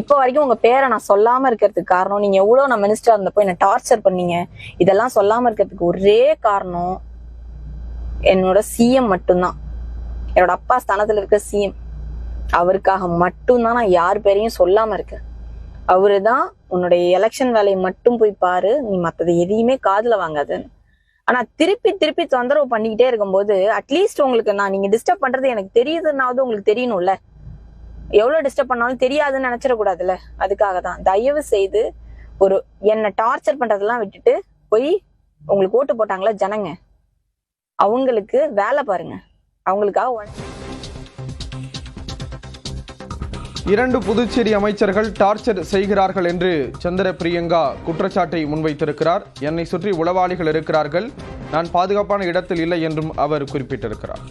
இப்போ வரைக்கும் உங்க பேரை நான் சொல்லாம இருக்கிறதுக்கு காரணம் நீங்க எவ்வளவு நான் மினிஸ்டர் இருந்தப்போ என்ன டார்ச்சர் பண்ணீங்க. இதெல்லாம் சொல்லாம இருக்கிறதுக்கு ஒரே காரணம் என்னோட சிஎம் மட்டும்தான். என்னோட அப்பா ஸ்தானத்துல இருக்க சிஎம் அவருக்காக மட்டும்தான் நான் யார் பேரையும் சொல்லாம இருக்கேன். அவருதான் உன்னுடைய எலெக்ஷன் வேலையை மட்டும் போய் பாரு நீ மத்தது எதையுமே காதுல வாங்காதுன்னு ஆனா திருப்பி திருப்பி தொந்தரவு பண்ணிக்கிட்டே இருக்கும்போது அட்லீஸ்ட் உங்களுக்கு நான் நீங்க டிஸ்டர்ப் பண்றது எனக்கு தெரியுதுன்னாவது உங்களுக்கு தெரியணும்ல. எவ்வளவு டிஸ்டர்ப் பண்ணாலும் தெரியாதுன்னு நினைச்சிடக்கூடாதுல்ல. அதுக்காக தான் தயவு செய்து ஒரு என்னை டார்ச்சர் பண்றதெல்லாம் விட்டுட்டு போய் உங்களுக்கு ஓட்டு போட்டாங்களா ஜனங்க? அவங்களுக்கு வேலை பாருங்க. அவங்களுக்காக இரண்டு புதுச்சேரி அமைச்சர்கள் டார்ச்சர் செய்கிறார்கள் என்று சந்திர பிரியங்கா குற்றச்சாட்டை முன்வைத்திருக்கிறார். என்னை சுற்றி உளவாளிகள் இருக்கிறார்கள். நான் பாதுகாப்பான இடத்தில் இல்லை என்றும் அவர் குறிப்பிட்டிருக்கிறார்.